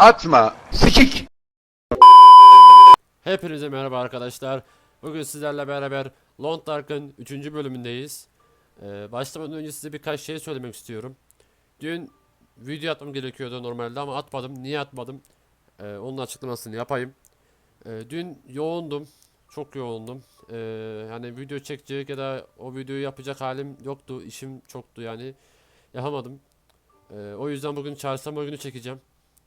Atma. Sikik. Hepinize merhaba arkadaşlar. Bugün sizlerle beraber Long Dark'ın 3. bölümündeyiz. Ee, başlamadan önce size birkaç şey söylemek istiyorum. Dün video atmam gerekiyordu normalde ama atmadım. Niye atmadım? Ee, onun açıklamasını yapayım. Ee, dün yoğundum. Çok yoğundum. Ee, yani video çekecek ya da o videoyu yapacak halim yoktu. İşim çoktu yani. Yapamadım. Ee, o yüzden bugün çarşamba günü çekeceğim.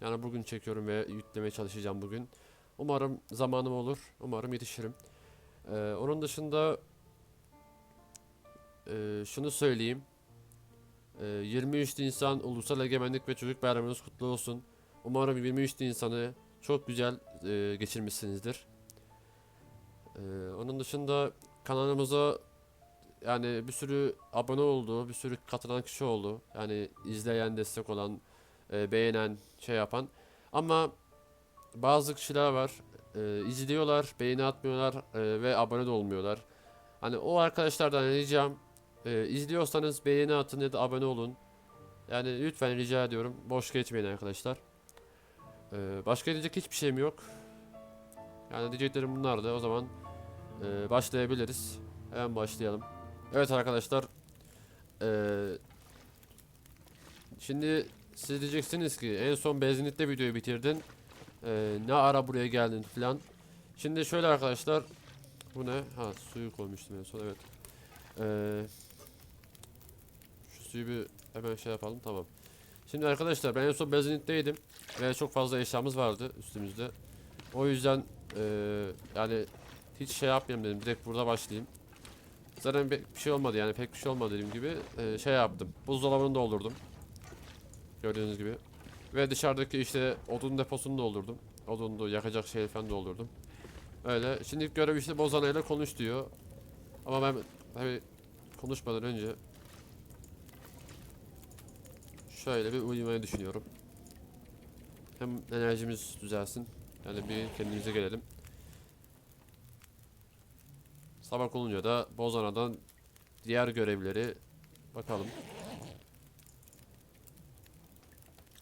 Yani bugün çekiyorum ve yüklemeye çalışacağım bugün. Umarım zamanım olur. Umarım yetişirim. Ee, onun dışında e, şunu söyleyeyim. Ee, 23 Nisan Ulusal Egemenlik ve Çocuk Bayramınız kutlu olsun. Umarım 23 Nisan'ı çok güzel e, geçirmişsinizdir. Ee, onun dışında kanalımıza yani bir sürü abone oldu, bir sürü katılan kişi oldu. Yani izleyen, destek olan, e, beğenen, şey yapan. Ama bazı kişiler var. e, izliyorlar, beğeni atmıyorlar e, ve abone de olmuyorlar. Hani o arkadaşlardan ricam e, izliyorsanız beğeni atın ya da abone olun. Yani lütfen rica ediyorum. Boş geçmeyin arkadaşlar. E, başka diyecek hiçbir şeyim yok. Yani diyeceklerim bunlardı. O zaman e, başlayabiliriz. Hemen başlayalım. Evet arkadaşlar. E, şimdi siz diyeceksiniz ki en son benzinlikte videoyu bitirdin. Ee, ne ara buraya geldin filan. Şimdi şöyle arkadaşlar. Bu ne? Ha suyu koymuştum en son evet. Ee, şu suyu bir hemen şey yapalım tamam. Şimdi arkadaşlar ben en son benzinlikteydim. Ve çok fazla eşyamız vardı üstümüzde. O yüzden ee, yani hiç şey yapmayayım dedim. Direkt burada başlayayım. Zaten bir şey olmadı yani pek bir şey olmadı dediğim gibi. Ee, şey yaptım. Buzdolabını doldurdum. Gördüğünüz gibi. Ve dışarıdaki işte odun deposunu doldurdum. Odunu yakacak şey falan doldurdum. Öyle. Şimdi görev işte Bozana ile konuş diyor. Ama ben tabi konuşmadan önce şöyle bir uyumayı düşünüyorum. Hem enerjimiz düzelsin. Yani bir kendimize gelelim. Sabah olunca da Bozana'dan diğer görevleri bakalım.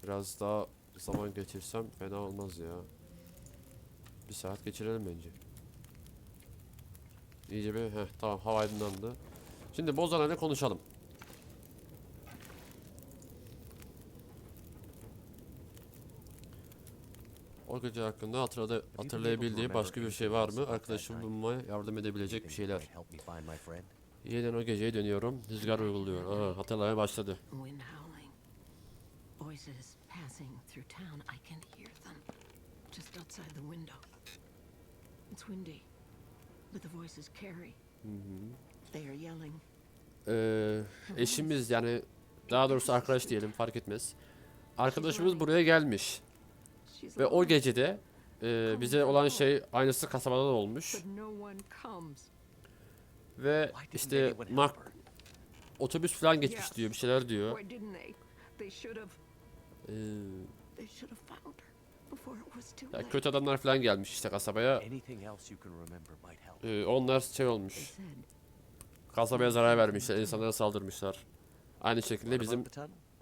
Biraz daha zaman geçirsem fena olmaz ya. Bir saat geçirelim bence. İyice bir heh tamam hava aydınlandı. Şimdi Bozan'a ile konuşalım. O gece hakkında hatırladı, hatırlayabildiği başka bir şey var mı? Arkadaşım bulmaya yardım edebilecek bir şeyler. Yeniden o geceye dönüyorum. Rüzgar uyguluyor. Aha, hatırlamaya başladı. Voices passing through town. I can hear them. Just outside the window. It's windy. But the voices carry. They are yelling. Ee, eşimiz yani daha doğrusu arkadaş diyelim fark etmez. Arkadaşımız buraya gelmiş ve o gecede e, bize olan şey aynısı kasabada da olmuş ve işte Mark otobüs falan geçmiş diyor bir şeyler diyor. Ee, ya late. kötü adamlar falan gelmiş işte kasabaya. Ee, onlar şey olmuş. Kasabaya zarar vermişler, insanlara saldırmışlar. Aynı şekilde bizim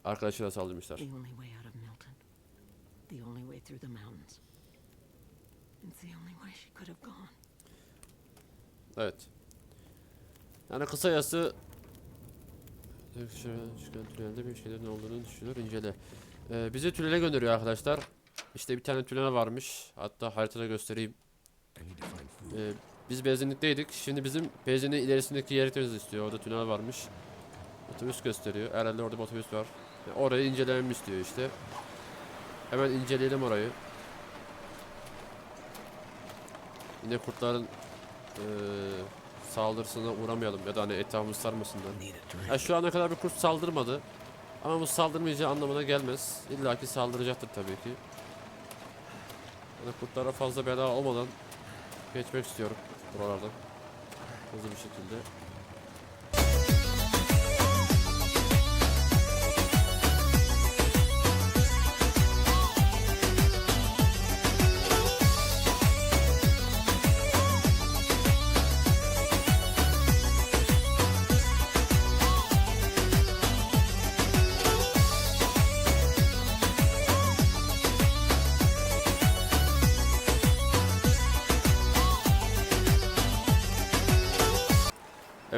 arkadaşına saldırmışlar. the only way out of Milton. The only way through the mountains. It's the only way she could have gone. Evet. Yani kısacası Şöyle çıkan tünelde bir şeylerin olduğunu düşünüyor incele. Ee, bizi tünele gönderiyor arkadaşlar. İşte bir tane tünel varmış. Hatta haritada göstereyim. Ee, biz benzinlikteydik. Şimdi bizim benzinin ilerisindeki yer gitmemizi istiyor. Orada tünel varmış. Otobüs gösteriyor. Herhalde orada bir otobüs var. Yani orayı incelememi istiyor işte. Hemen inceleyelim orayı. Yine kurtların eee saldırısına uğramayalım ya da hani etrafımız sarmasınlar. Need a drink. Ya şu ana kadar bir kurt saldırmadı. Ama bu saldırmayacağı anlamına gelmez. İlla ki saldıracaktır tabii ki. Yani kurtlara fazla bela olmadan geçmek istiyorum buralardan. Hızlı bir şekilde.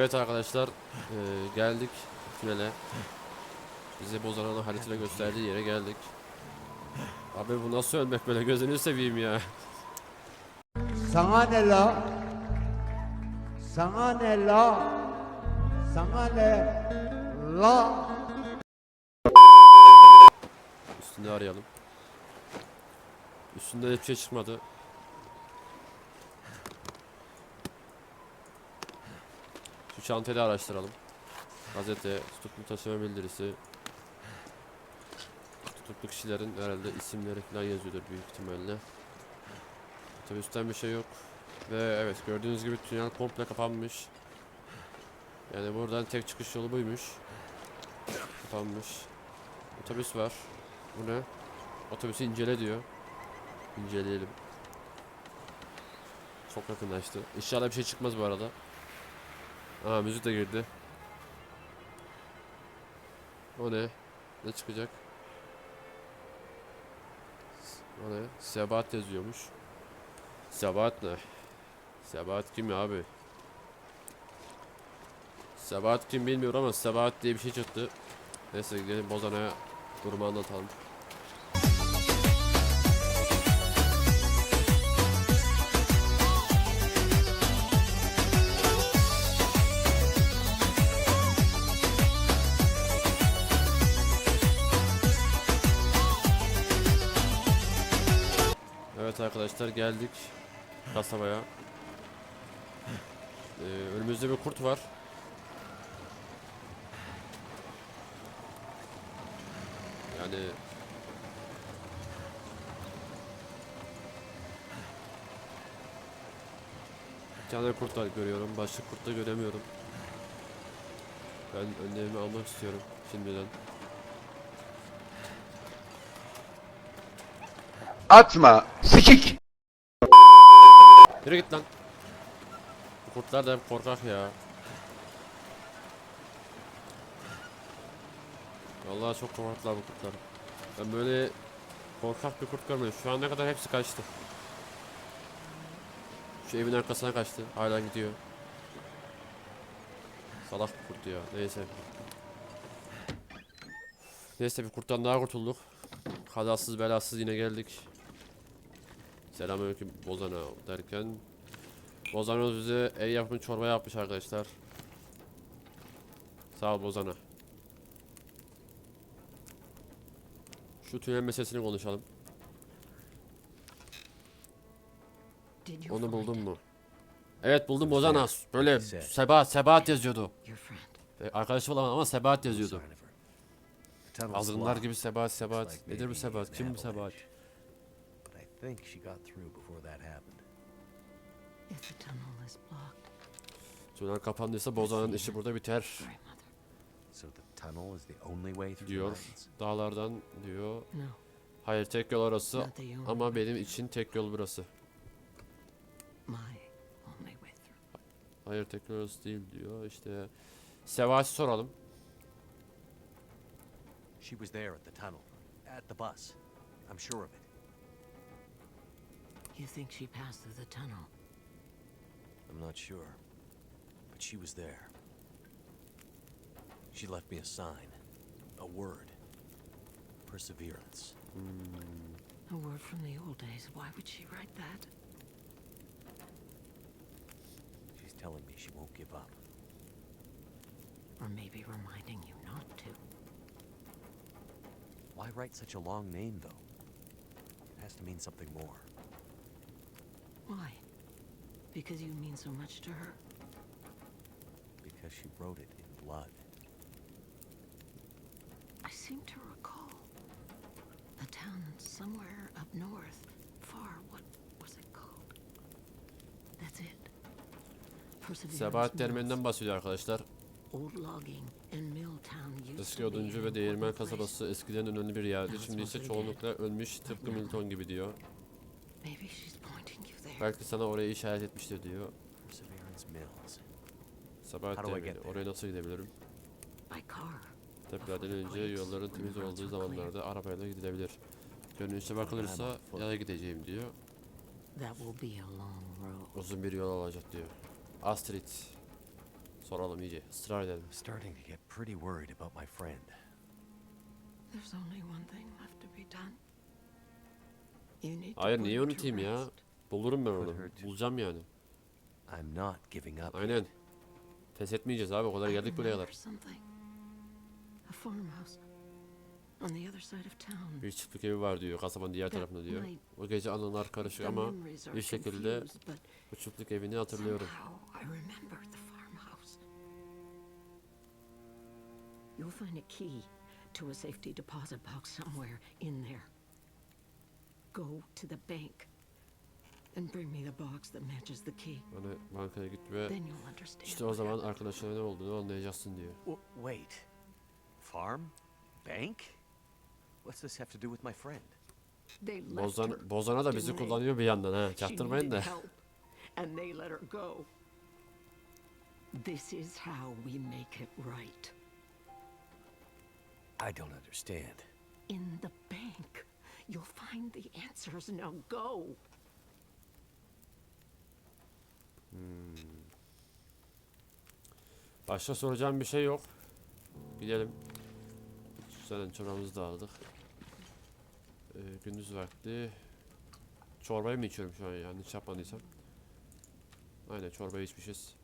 Evet arkadaşlar eee, geldik tünele. Bize Bozan'ın haritada gösterdiği yere geldik. Abi bu nasıl ölmek böyle gözünü seveyim ya. Sana ne la? Sana ne la? Sana ne la? Üstünde arayalım. Üstünde hiçbir şey çıkmadı. Şu çantayı araştıralım. Gazete, tutuklu taşıma bildirisi. Tutuklu kişilerin herhalde isimleri falan yazıyordur büyük ihtimalle. Otobüsten bir şey yok. Ve evet gördüğünüz gibi tünel komple kapanmış. Yani buradan tek çıkış yolu buymuş. Kapanmış. Otobüs var. Bu ne? Otobüsü incele diyor. İnceleyelim. Çok yakınlaştı. İnşallah bir şey çıkmaz bu arada. Aa müzik de girdi. O ne? Ne çıkacak? O ne? Sebat yazıyormuş. Sebat ne? Sebat kim ya abi? Sebat kim bilmiyorum ama Sebat diye bir şey çıktı. Neyse gelin Bozan'a durumu anlatalım. Arkadaşlar geldik kasabaya. Ee, önümüzde bir kurt var. Yani bir tane kurt var görüyorum. Başka kurt da göremiyorum. Ben önlemimi almak istiyorum şimdiden. Atma, sikik. Yürü git lan. Bu kurtlar da hep korkak ya. Vallahi çok korkaklar bu kurtlar. Ben böyle korkak bir kurt görmedim. Şu an ne kadar hepsi kaçtı. Şu evin arkasına kaçtı. Hala gidiyor. Salak bir kurt ya. Neyse. Neyse bir kurttan daha kurtulduk. Kazasız belasız yine geldik. Selamünaleyküm Bozana derken Bozana bize ev yapımı çorba yapmış arkadaşlar. Sağ ol Bozana. Şu tünel meselesini konuşalım. Onu buldun mu? Evet buldum Bozana. Böyle Güzel. Sebahat Sebahat yazıyordu. E, Arkadaşı bulamadım ama Sebahat yazıyordu. Azgınlar gibi Sebahat. like Nedir bu an Kim bu Sebahat? Think she got through before that happened. If the tunnel is blocked, Tünel kapandıysa Bozana'nın işi burada biter. So the tunnel is the only way through the Diyor. mountains. Dağlardan diyor. No, Hayır tek yol orası not the only ama way. benim için tek yol burası. My only way through. Hayır tek yol orası değil diyor. İşte Sevaş'ı soralım. She was there at the tunnel, at the bus. I'm sure of it. You think she passed through the tunnel? I'm not sure. But she was there. She left me a sign, a word. Perseverance. A word from the old days. Why would she write that? She's telling me she won't give up. Or maybe reminding you not to. Why write such a long name, though? It has to mean something more. Why? Because you mean so much to her? Because she wrote it in blood. I seem to recall a town somewhere up north, far. What was it called? That's it. Perseverance Sebahat Mills. Dermeni'nden bahsediyor arkadaşlar. Old logging and mill town used Eski to be oduncu ve değirmen kasabası eskiden önemli bir yerdi. Şimdi ise çoğunlukla ölmüş tıpkı Milton gibi diyor. Maybe she's pointing you there. Belki sana orayı işaret etmiştir diyor. Get there? Oraya nasıl gidebilirim? Depremden önce yolların temiz olduğu zamanlarda arabayla gidilebilir. Görünüşe bakılırsa yaya gideceğim diyor. Uzun bir yol olacak diyor. Astrid. Soralım iyice. ısrar edelim. I'm starting to get pretty worried about my friend. Hayır niye unutayım ya? Bulurum ben onu. Bulacağım yani. I'm not giving up. Aynen. Pes etmeyeceğiz abi o kadar geldik buraya kadar. something. A farmhouse on the other side of town. Bir çiftlik evi var diyor kasabanın diğer tarafında diyor. O gece anılar karışık ama bir şekilde bu çiftlik evini hatırlıyorum. You'll find a key to a safety deposit box somewhere in there. Go to the bank and bring me the box that matches the key. Hani bankaya git ve Then you'll understand. işte o zaman arkadaşlarına ne olduğunu anlayacaksın diyor. W- wait. Farm? Bank? What's this have to do with my friend? They left her. Bozan, Bozana da bizi kullanıyor bir yandan ha. She Çaktırmayın needed da. help, and they let her go. This is how we make it right. I don't understand. In the bank, you'll find the answers. Now go. Başka soracağım bir şey yok. Gidelim. Zaten çorbamızı da aldık. Ee, gündüz vakti. Çorbayı mı içiyorum şu an yanlış yapmadıysam. Aynen çorbayı içmişiz.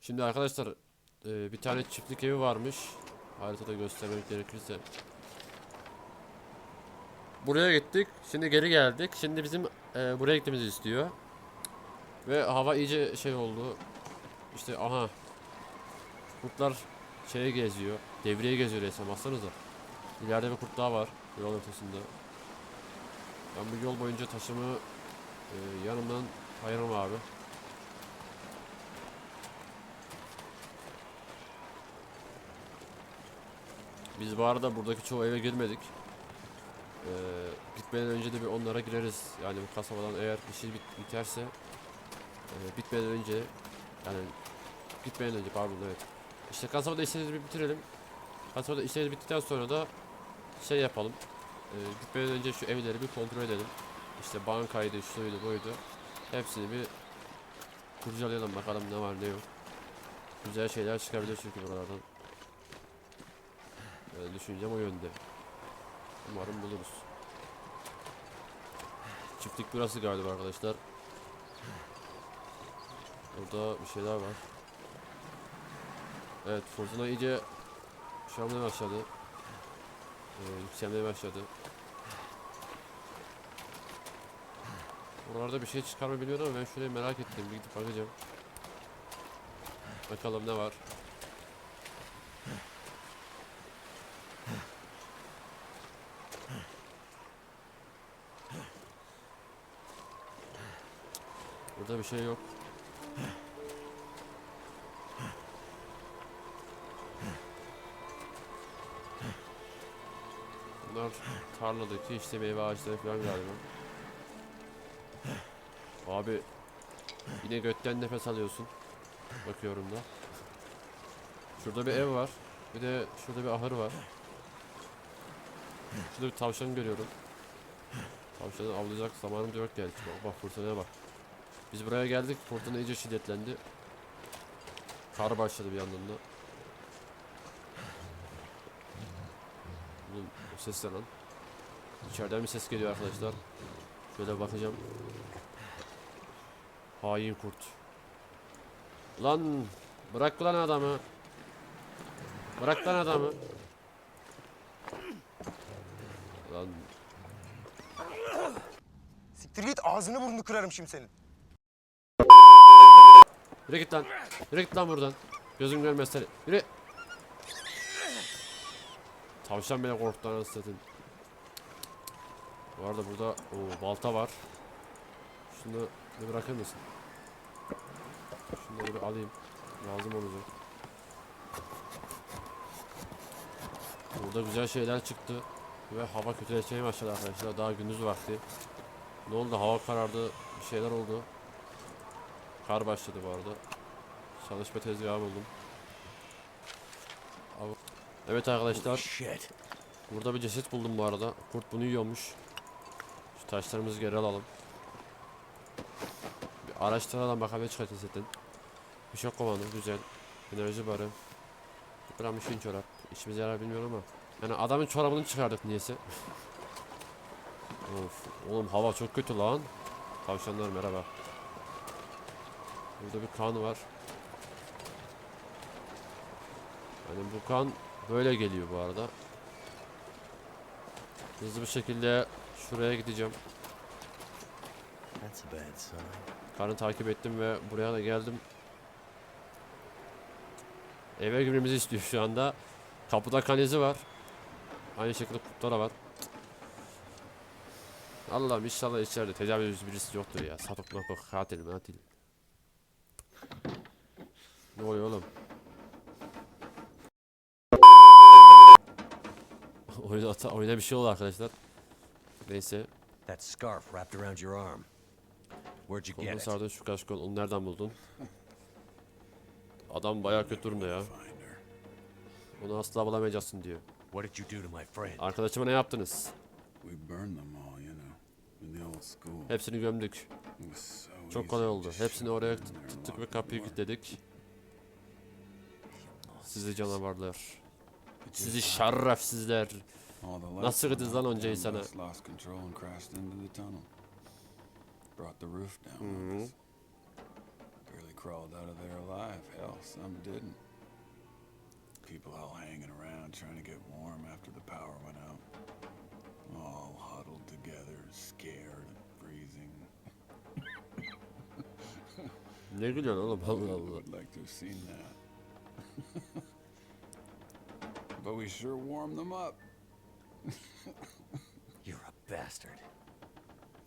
Şimdi arkadaşlar e, bir tane çiftlik evi varmış. Haritada göstermek gerekirse. Buraya gittik. Şimdi geri geldik. Şimdi bizim e, buraya gitmemizi istiyor. Ve hava iyice şey oldu. İşte aha. Kurtlar şeye geziyor. Devreye geziyor resmen baksanıza. İleride bir kurt daha var. Yol ortasında. Ben bu yol boyunca taşımı e, yanımdan ayırmam abi. Biz bu arada buradaki çoğu eve girmedik. Ee, gitmeden önce de bir onlara gireriz. Yani bu kasabadan eğer bir şey bit- biterse ee, bitmeden önce yani gitmeden önce pardon evet. İşte kasabada işlerimizi bir bitirelim. Kasabada işlerimiz bittikten sonra da şey yapalım. Ee, gitmeden önce şu evleri bir kontrol edelim. İşte bankaydı, şuydu, buydu. Hepsini bir kurcalayalım bakalım ne var ne yok. Güzel şeyler çıkabilir çünkü buralardan. Yani düşüncem o yönde. Umarım buluruz. Çiftlik burası galiba arkadaşlar. Orada bir şeyler var. Evet fırtına iyice olmaya başladı. Ee, yükselmeye başladı. Buralarda bir şey çıkar mı bilmiyorum ama ben şurayı merak ettim. Bir gidip bakacağım. Bakalım ne var. Bir şey yok. Bunlar tarladaki işte meyve ağaçları falan galiba. Abi yine götten nefes alıyorsun. Bakıyorum da. Şurada bir ev var. Bir de şurada bir ahır var. Şurada bir tavşan görüyorum. Tavşanı avlayacak zamanım yok geldi. Bak, bak fırtınaya bak. Biz buraya geldik. Fırtına iyice şiddetlendi. Kar başladı bir yandan da. Oğlum o ses ne lan? İçeriden bir ses geliyor arkadaşlar. Şöyle bakacağım. Hain kurt. Lan bırak lan adamı. Bırak lan adamı. Lan Siktir git ağzını burnunu kırarım şimdi senin. Yürü git lan. Yürü git lan buradan. Gözüm görmez seni. Yürü. Tavşan bile korktu anasını satayım. Bu arada burada o balta var. Şunu bir bırakır mısın? Şunları bir alayım. Lazım olacak. Burada güzel şeyler çıktı. Ve hava kötüleşmeye başladı arkadaşlar. Daha gündüz vakti. Ne oldu? Hava karardı. Bir şeyler oldu. Kar başladı bu arada. Çalışma tezgahı buldum. Evet arkadaşlar. Shit. Burada bir ceset buldum bu arada. Kurt bunu yiyormuş. Şu taşlarımızı geri alalım. Bir Araştıralım bakalım ne çıkacak zaten. Bir şey kovanı güzel. Enerji barı. Kıpramışın çorap. İşimize yarar bilmiyorum ama. Yani adamın çorabını çıkardık niyeyse. of oğlum hava çok kötü lan. Tavşanlar merhaba. Burada bir kan var. Yani bu kan böyle geliyor bu arada. Hızlı bir şekilde şuraya gideceğim. Kanı takip ettim ve buraya da geldim. Eve girmemizi istiyor şu anda. Kapıda kan izi var. Aynı şekilde kurtlara var. Allah'ım inşallah içeride tecavüz birisi yoktur ya. Sapık mapık katil matil. Ne oluyor oğlum? oyuna, ata- bir şey oldu arkadaşlar. Neyse. That scarf wrapped around your arm. Where'd you get it? şu kaşkol. Onu nereden buldun? Adam bayağı kötü durumda ya. Onu asla bulamayacaksın diyor. What did you do to my friend? Arkadaşıma ne yaptınız? We burned them all, you know, in the old school. Hepsini gömdük. Çok kolay oldu. Hepsini oraya tuttuk ve kapıyı kilitledik. Sizi canavarlar. Sizi şerefsizler. Nasıl kırdınız lan onca insana? Brought the roof down Mhm. us. Barely crawled out of there alive. Hell, some didn't. People all hanging around trying to get warm after the power went out. All huddled together, scared and freezing. Ne gülüyorsun oğlum Allah Allah. But we sure warmed them up. You're a bastard.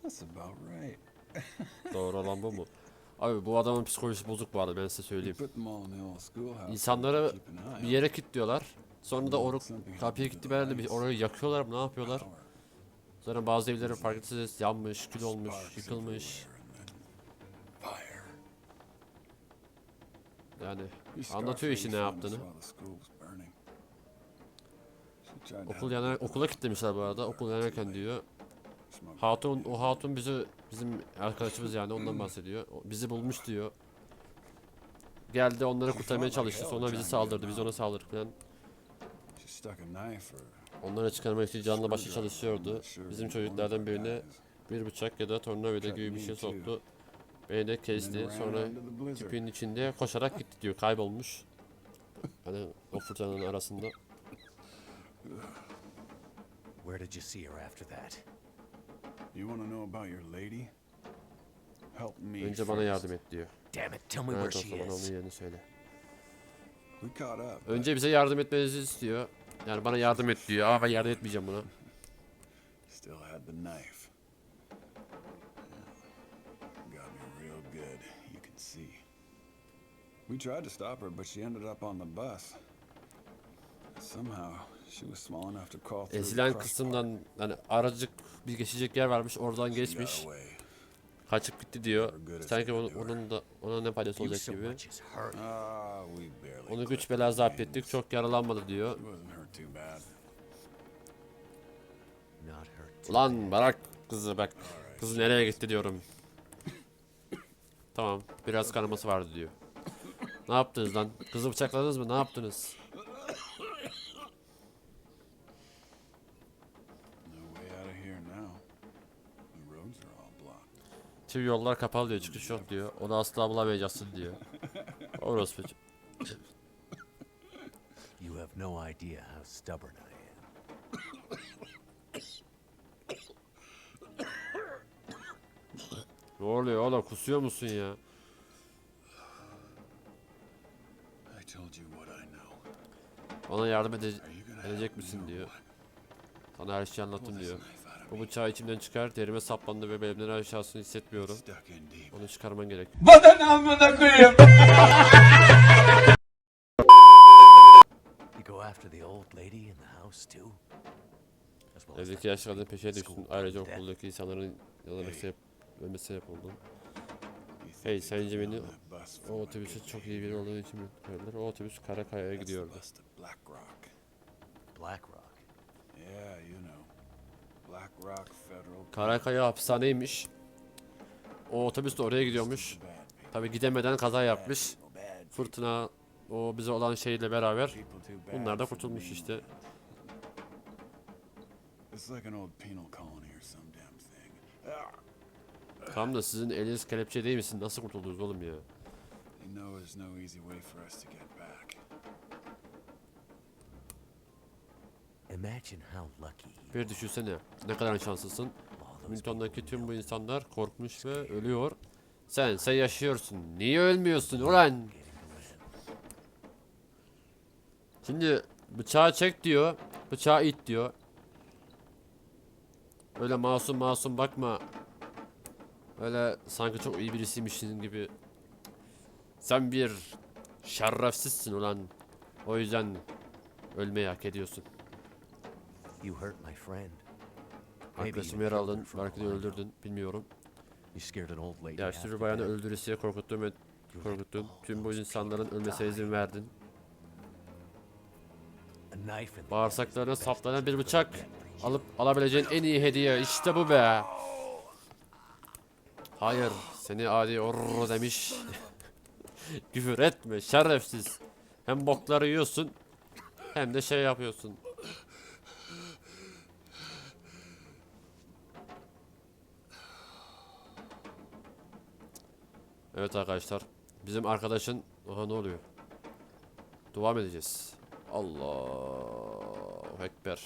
That's about right. Doğru olan bu mu? Abi bu adamın psikolojisi bozuk bu arada ben size söyleyeyim. put them all in the old schoolhouse. İnsanları bir yere kilitliyorlar. Sonra da oru kapıyı kilitliyorlar bir orayı yakıyorlar mı ne yapıyorlar? Sonra bazı evlerin farkındaysınız yanmış, kül olmuş, yıkılmış. Yani anlatıyor işi ne yaptığını. Okul us, okula kilitlemişler bu arada. Okul yanarken diyor. Hatun, o hatun bizi, bizim arkadaşımız yani ondan bahsediyor. O bizi bulmuş diyor. Geldi onları kurtarmaya çalıştı. Sonra bizi saldırdı. Biz ona saldırdık falan. Onları çıkarmak için canla başla çalışıyordu. Bizim çocuklardan birine bir bıçak ya da tornavida gibi bir şey soktu. Beni de kesti. Sonra tüpün içinde koşarak gitti diyor. Kaybolmuş. Hani o fırtınanın arasında. Where did you see her after that? You want to know about your lady? Help me Önce bana yardım et diyor. Damn it, tell me where she is. onun yerini söyle. We caught up. Önce bize yardım etmenizi istiyor. Yani bana yardım et diyor ama ben yardım etmeyeceğim buna. Still had the knife. Got me real good, you can see. We tried to stop her, but she ended up on the bus. Somehow, Ezilen kısımdan hani aracık bir geçecek yer varmış oradan geçmiş. Kaçıp gitti diyor. Sanki onun, onun da ona ne faydası You olacak gibi. Ah, Onu güç bela zapt ettik çok yaralanmadı diyor. Ulan bırak kızı bak. Kız nereye gitti diyorum. Tamam biraz kanaması vardı diyor. Ne yaptınız lan? Kızı bıçakladınız mı? Ne yaptınız? Tüm yollar kapalı diyor. Çıkış yok diyor. Onu asla bulamayacaksın diyor. Orospu. You have no idea how stubborn I am. Ne oluyor oğlum? Kusuyor musun ya? I told you what I know. Bana yardım ede- edecek misin or diyor. Sana her şeyi anlattım diyor. Bu bıçağı içimden çıkar. Derime saplandı ve belimden aşağısını hissetmiyorum. Onu çıkarman gerek. You go after the old lady in the house too? As well as Evdeki yaşlı lady peşine düştün. Ayrıca okuldaki insanların yalanına sebep, ölmesine sebep think Hey, sence beni o otobüse çok iyi biri olduğu için mi? O otobüs Karakaya'ya gidiyordu. Black Rock. Black Rock. Yeah, you know. Black Rock Federal. Karakaya hapishaneymiş. O otobüs de oraya gidiyormuş. Tabi gidemeden kaza yapmış. Fırtına o bize olan şeyle beraber bunlar da kurtulmuş işte. Tam da sizin eliniz kelepçe değil misin? Nasıl kurtuldunuz oğlum ya? They know there's no easy way for us to get back. Imagine how lucky you Bir düşünsene. Ne kadar şanslısın. Newton'daki tüm bu insanlar korkmuş ve ölüyor. Sen, sen yaşıyorsun. Niye ölmüyorsun ulan? Şimdi bıçağı çek diyor. Bıçağı it diyor. Öyle masum masum bakma. Öyle sanki çok iyi birisiymişsin gibi. Sen bir şerefsizsin ulan. O yüzden ölmeyi hak ediyorsun. You hurt my friend. Arkadaşımı yer aldın. Belki de öldürdün. Bilmiyorum. Yaşlı bir bayanı öldüresiye korkuttun ve korkuttun. Tüm bu insanların ölmesine izin verdin. Bağırsaklarına saplanan bir bıçak alıp alabileceğin en iyi hediye. İşte bu be. Hayır, seni adi orro demiş. Küfür etme, şerefsiz. Hem bokları yiyorsun, hem de şey yapıyorsun. Evet arkadaşlar, bizim arkadaşın... Aha ne oluyor? Dua mı edeceğiz? Allahu Ekber.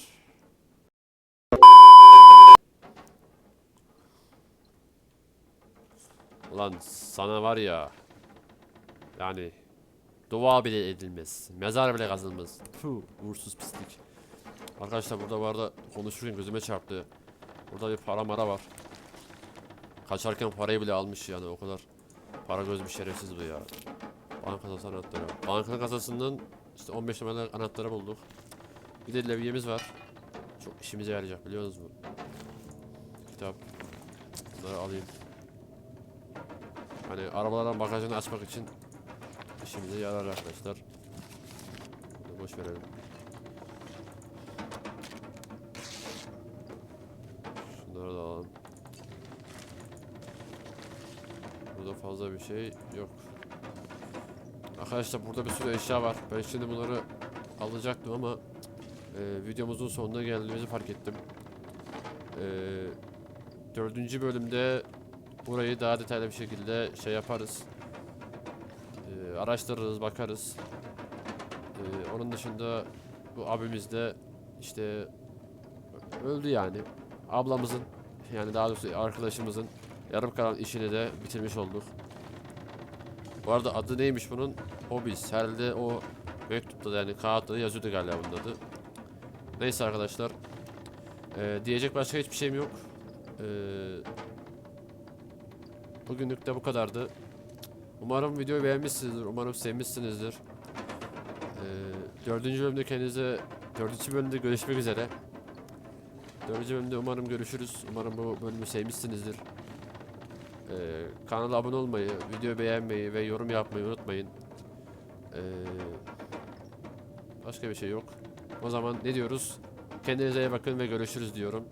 Ulan sana var ya yani dua bile edilmez. Mezar bile kazılmaz. Puh, uğursuz pislik. Arkadaşlar burada bu arada konuşurken gözüme çarptı. Burada bir para mara var. Kaçarken parayı bile almış yani o kadar para göz bir şerefsiz bu ya. Banka kasası anahtarı. Banka kasasından işte 15 numaralı anahtarı bulduk. Bir de levyemiz var. Çok işimize yarayacak biliyor musunuz bu? Kitap. Bunları alayım. Hani arabaların bagajını açmak için işimize yarar arkadaşlar. Bunu boş verelim. Şunları da alalım. Burada fazla bir şey yok. Arkadaşlar burada bir sürü eşya var. Ben şimdi bunları alacaktım ama e, videomuzun sonuna geldiğimizi fark ettim. E, dördüncü bölümde burayı daha detaylı bir şekilde şey yaparız. E, araştırırız, bakarız. E, onun dışında bu abimiz de işte öldü yani. Ablamızın yani daha doğrusu arkadaşımızın yarım kalan işini de bitirmiş olduk. Bu arada adı neymiş bunun? Hobbies. Herhalde o mektupta da yani kağıtta da yazıyordu galiba bunun adı. Neyse arkadaşlar. Ee, diyecek başka hiçbir şeyim yok. Ee, bugünlük de bu kadardı. Umarım videoyu beğenmişsinizdir. Umarım sevmişsinizdir. Ee, dördüncü bölümde kendinize dördüncü bölümde görüşmek üzere. Dördüncü bölümde umarım görüşürüz. Umarım bu bölümü sevmişsinizdir. Ee, kanala abone olmayı, videoyu beğenmeyi ve yorum yapmayı unutmayın. Ee, başka bir şey yok. O zaman ne diyoruz? Kendinize iyi bakın ve görüşürüz diyorum.